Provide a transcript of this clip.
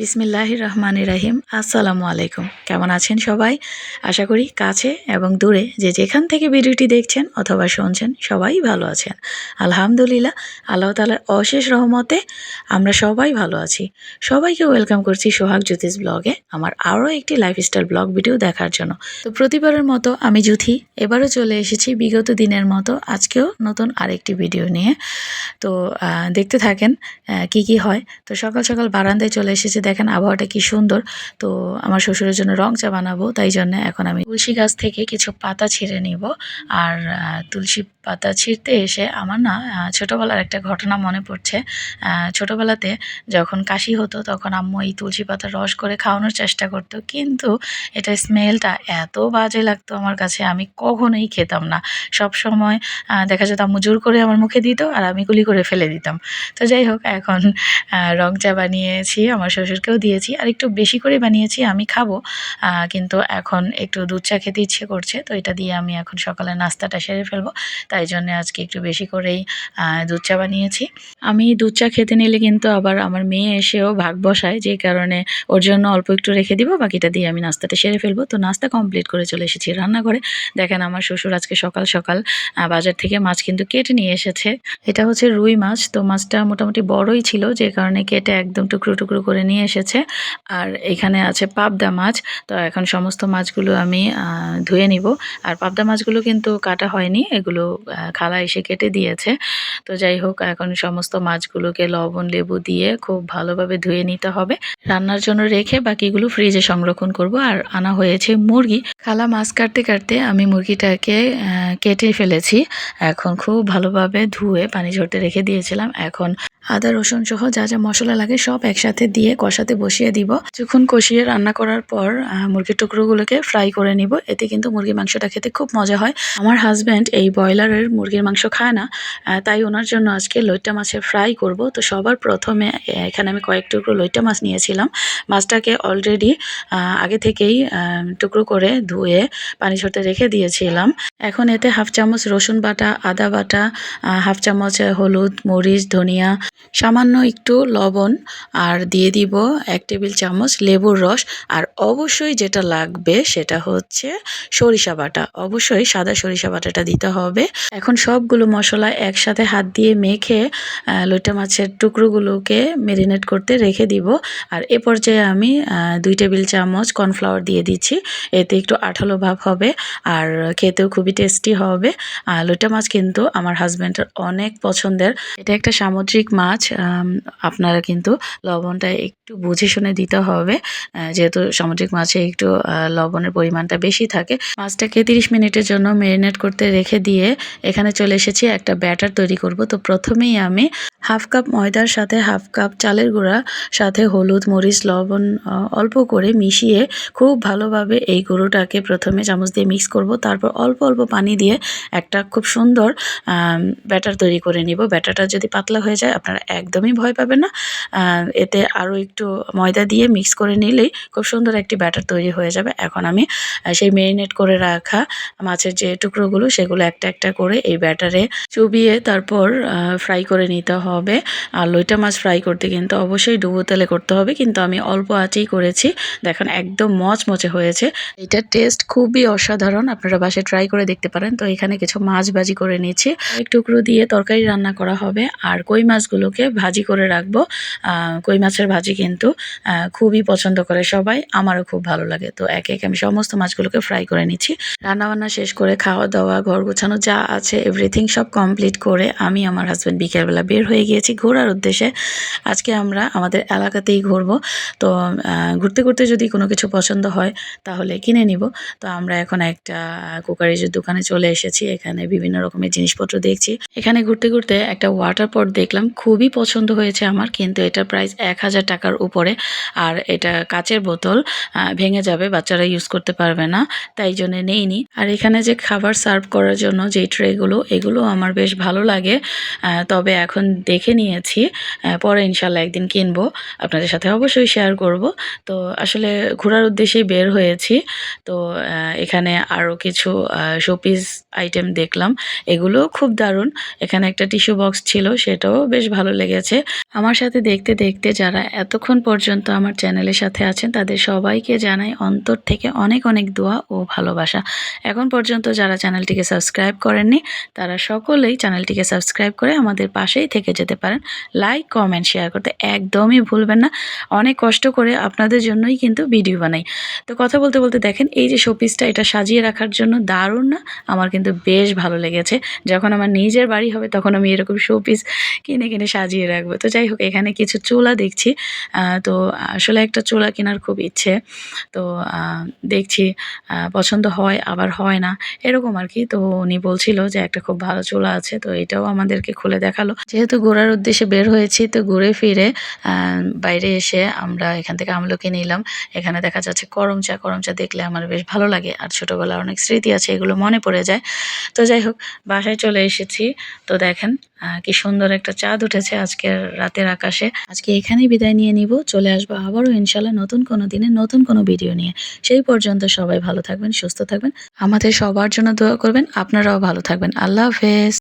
বিসমিল্লাহ রহমান রাহিম। আসসালামু আলাইকুম। কেমন আছেন সবাই? আশা করি কাছে এবং দূরে যে যেখান থেকে ভিডিওটি দেখছেন অথবা শুনছেন, সবাই ভালো আছেন। আলহামদুলিল্লাহ, আল্লাহ তালার অশেষ রহমতে আমরা সবাই ভালো আছি। সবাইকে ওয়েলকাম করছি সোহাগ জ্যোতিষ ব্লগে, আমার আরও একটি লাইফস্টাইল ব্লগ ভিডিও দেখার জন্য। তো প্রতিবারের মতো আমি জুথি এবারও চলে এসেছি বিগত দিনের মতো আজকেও নতুন আরেকটি ভিডিও নিয়ে। তো দেখতে থাকেন কি কি হয়। তো সকাল সকাল বারান্দায় চলে এসেছি দেখেন আবহাওয়াটা কি সুন্দর। তো আমার শ্বশুরের জন্য রং চা বানাবো, তাই জন্য এখন আমি তুলসী গাছ থেকে কিছু পাতা ছিঁড়ে নিব। আর তুলসী পাতা ছিঁড়তে এসে আমার না ছোটোবেলার একটা ঘটনা মনে পড়ছে। ছোটোবেলাতে যখন কাশি হতো তখন আম্মু এই তুলসী পাতার রস করে খাওয়ানোর চেষ্টা করতো। কিন্তু এটা স্মেলটা এত বাজে লাগতো আমার কাছে, আমি কখনোই খেতাম না। সব সময় দেখা যেত আম্মু জোর করে আমার মুখে দিত আর আমি গুলি করে ফেলে দিতাম। তো যাই হোক, এখন রং চা বানিয়েছি, আমার শ্বশুরকেও দিয়েছি, আর একটু বেশি করে বানিয়েছি, আমি খাব। কিন্তু এখন একটু দুধ চা খেতে ইচ্ছে করছে, তো এটা দিয়ে আমি এখন সকালে নাস্তাটা সেরে ফেলব। তাই জন্য আজকে একটু বেশি করেই দুধ চা বানিয়েছি। আমি দুধ চা খেতে নিলে কিন্তু আবার আমার মেয়ে এসেও ভাগ বসায়, যে কারণে ওর জন্য অল্প একটু রেখে দিব, বাকিটা দিয়ে আমি নাস্তাটা সেরে ফেলব। তো নাস্তা কমপ্লিট করে চলে এসেছি রান্নাঘরে। দেখেন আমার শ্বশুর আজকে সকাল সকাল বাজার থেকে মাছ কিন্তু কেটে নিয়ে এসেছে। এটা হচ্ছে রুই মাছ, তো মাছটা মোটামুটি বড়ই ছিল, যে কারণে কেটে একদম টুকরো টুকরো করে নিয়ে এসেছে। আর এখানে আছে পাবদা মাছ। তো এখন সমস্ত মাছগুলো আমি ধুয়ে নিব। আর পাবদা মাছগুলো কিন্তু কাটা হয়নি। এগুলো খালা এসে কেটে দিয়েছে। তো যাই হোক, এখন সমস্ত মাছগুলোকে লবণ, লেবু দিয়ে খুব ভালোভাবে ধুয়ে নিতে হবে। রান্নার জন্য রেখে বাকিগুলো ফ্রিজে সংরক্ষণ করব। আর আনা হয়েছে মুরগি। খালা মাছ কাটতে কাটতে আমি মুরগিটাকে কেটে ফেলেছি। এখন খুব ভালোভাবে ধুয়ে পানি ঝরতে রেখে দিয়েছিলাম। এখন আদা, রসুন সহ যা যা মশলা লাগে সব একসাথে দিয়ে কষাতে বসিয়ে দিব। যখন কষিয়ে রান্না করার পর মুরগির টুকরোগুলোকে ফ্রাই করে নিব। এতে কিন্তু মুরগির মাংসটা খেতে খুব মজা হয়। আমার হাজব্যান্ড এই ব্রয়লারের মুরগির মাংস খায় না তাই ওনার জন্য আজকে লইট্টা মাছের ফ্রাই করব। তো সবার প্রথমে এখানে আমি কয়েক টুকরো লইট্টা মাছ নিয়েছিলাম। মাছটাকে অলরেডি আগে থেকেই টুকরো করে ধুয়ে পানি ঝরতে রেখে দিয়েছিলাম। এখন এতে হাফ চামচ রসুন বাটা, আদা বাটা হাফ চামচ হলুদ, মরিচ, ধনিয়া সামান্য একটু লবণ আর দিয়ে দিব এক টেবিল চামচ লেবুর রস। আর অবশ্যই যেটা লাগবে সেটা হচ্ছে সরিষা বাটা। অবশ্যই সাদা সরিষা বাটাটা দিতে হবে। এখন সবগুলো মশলা একসাথে হাত দিয়ে মেখে লইটা মাছের টুকরোগুলোকে মেরিনেট করতে রেখে দিব। আর এ পর্যায়ে আমি দুই টেবিল চামচ কর্নফ্লাওয়ার দিয়ে দিচ্ছি। এতে একটু আঠালো ভাব হবে আর খেতেও খুবই টেস্টি হবে। লইটা মাছ কিন্তু আমার হাজব্যান্ডের অনেক পছন্দের। এটা একটা সামুদ্রিক মাছ। আম, আপনারা কিন্তু লবণটা একটু বুঝে শুনে দিতে হবে। যেহেতু সামুদ্রিক মাছে একটু লবণের পরিমাণটা বেশি থাকে। মাছটাকে তিরিশ মিনিটের জন্য ম্যারিনেট করতে রেখে দিয়ে এখানে চলে এসেছি একটা ব্যাটার তৈরি করব। তো প্রথমেই আমি হাফ কাপ ময়দার সাথে হাফ কাপ চালের গুঁড়া সাথে হলুদ মরিচ লবণ অল্প করে মিশিয়ে খুব ভালোভাবে এই গুঁড়োটাকে প্রথমে চামচ দিয়ে মিক্স করব। তারপর অল্প অল্প পানি দিয়ে একটা খুব সুন্দর ব্যাটার তৈরি করে নিব। ব্যাটারটা যদি পাতলা হয়ে যায় আপনারা একদমই ভয় পাবেন না। এতে আরও একটু ময়দা দিয়ে মিক্স করে নিলেই খুব সুন্দর একটি ব্যাটার তৈরি হয়ে যাবে। এখন আমি সেই মেরিনেট করে রাখা মাছের যে টুকরোগুলো সেগুলো একটা একটা করে এই ব্যাটারে চুবিয়ে তারপর ফ্রাই করে নিতে হবে। আর লইটা মাছ ফ্রাই করতে কিন্তু অবশ্যই ডুবো তেলে করতে হবে। কিন্তু আমি অল্প আঁচেই করেছি। দেখুন একদম মচমচে হয়েছে। এটার টেস্ট খুবই অসাধারণ। আপনারা বাসায় ট্রাই করে দেখতে পারেন। তো এখানে কিছু মাছ ভাজি করে নিয়েছি। এক টুকরো দিয়ে তরকারি রান্না করা হবে। আর কই মাছগুলোকে ভাজি করে রাখব। কই মাছের ভাজি কিন্তু খুবই পছন্দ করে সবাই। আমারও খুব ভালো লাগে। তো একে একে আমি সমস্ত মাছগুলোকে ফ্রাই করে নিচ্ছি। রান্না বান্না শেষ করে খাওয়া দাওয়া, ঘর গোছানো যা আছে এভরিথিং সব কমপ্লিট করে আমি আমার হাজব্যান্ড বিকেলবেলা বের হয়ে গিয়েছি ঘোরার উদ্দেশ্যে। আজকে আমরা আমাদের এলাকাতেই ঘুরবো। তো ঘুরতে ঘুরতে যদি কোনো কিছু পছন্দ হয় তাহলে কিনে নিব। তো আমরা এখন একটা কুকারিজের দোকানে চলে এসেছি। এখানে বিভিন্ন রকমের জিনিসপত্র দেখছি। এখানে ঘুরতে ঘুরতে একটা ওয়াটার পট দেখলাম। খুবই পছন্দ হয়েছে আমার, কিন্তু এটার প্রাইস এক হাজার টাকার উপরে। আর এটা কাচের বোতল ভেঙে যাবে, বাচ্চারা ইউজ করতে পারবে না, তাই জন্য নেইনি। আর এখানে যে খাবার সার্ভ করার জন্য যে ট্রেগুলো এগুলো আমার বেশ ভালো লাগে। তবে এখন দেখে নিয়েছি পরে ইনশাল্লাহ একদিন কিনবো। আপনাদের সাথে অবশ্যই শেয়ার করব। তো আসলে ঘোরার উদ্দেশ্যেই বের হয়েছি। তো এখানে আরও কিছু শোপিস আইটেম দেখলাম। এগুলো খুব দারুণ। এখানে একটা টিস্যু বক্স ছিল, সেটাও বেশ ভালো লেগেছে। আমার সাথে দেখতে দেখতে যারা এতক্ষণ পর্যন্ত আমার চ্যানেলের সাথে আছেন, তাদের সবাইকে জানাই অন্তর থেকে অনেক অনেক দোয়া ও ভালোবাসা। এখন পর্যন্ত যারা চ্যানেলটিকে সাবস্ক্রাইব করেননি, তারা সকলেই চ্যানেলটিকে সাবস্ক্রাইব করে আমাদের পাশেই থেকে যেতে পারেন। লাইক, কমেন্ট, শেয়ার করতে একদমই ভুলবেন না। অনেক কষ্ট করে আপনাদের জন্যই কিন্তু ভিডিও বানাই। তো কথা বলতে বলতে দেখেন, এই যে শোপিসটা, এটা সাজিয়ে রাখার জন্য দারুণ না? আমার কিন্তু বেশ ভালো লেগেছে। যখন আমার নিজের বাড়ি হবে, তখন আমি এরকম শোপিস কিনে কিনে সাজিয়ে রাখব। তো যাই হোক, এখানে কিছু চুলা দেখছি। তো আসলে একটা চুলা কেনার খুব ইচ্ছে। তো দেখছি পছন্দ হয়, আবার হয় না। এরকম আর কি। তো উনি বলছিল যে একটা খুব ভালো চুলা আছে। তো এটাও আমাদেরকে খুলে দেখাল। যেহেতু ঘোরার উদ্দেশ্যে বের হয়েছি, তো ঘুরে ফিরে বাইরে এসে আমরা এখান থেকে আমলকি নিলাম। এখানে দেখা যাচ্ছে করম চা করম চা দেখলে আমার বেশ ভালো লাগে। আর ছোটোবেলার অনেক স্মৃতি আছে, এগুলো মনে পড়ে যায়। তো যাই হোক, বাসায় চলে এসেছি। তো দেখেন কি সুন্দর একটা চাঁদ উঠেছে আজকের রাতের আকাশে। আজকে এখানেই বিদায় নিয়ে নিব। চলে আসব আবারও ইনশাল্লাহ নতুন কোনো দিনে, নতুন কোনো ভিডিও নিয়ে। সেই পর্যন্ত সবাই ভালো থাকবেন, সুস্থ থাকবেন। আমাদের সবার জন্য দোয়া করবেন। আপনারাও ভালো থাকবেন। আল্লাহ হাফেজ।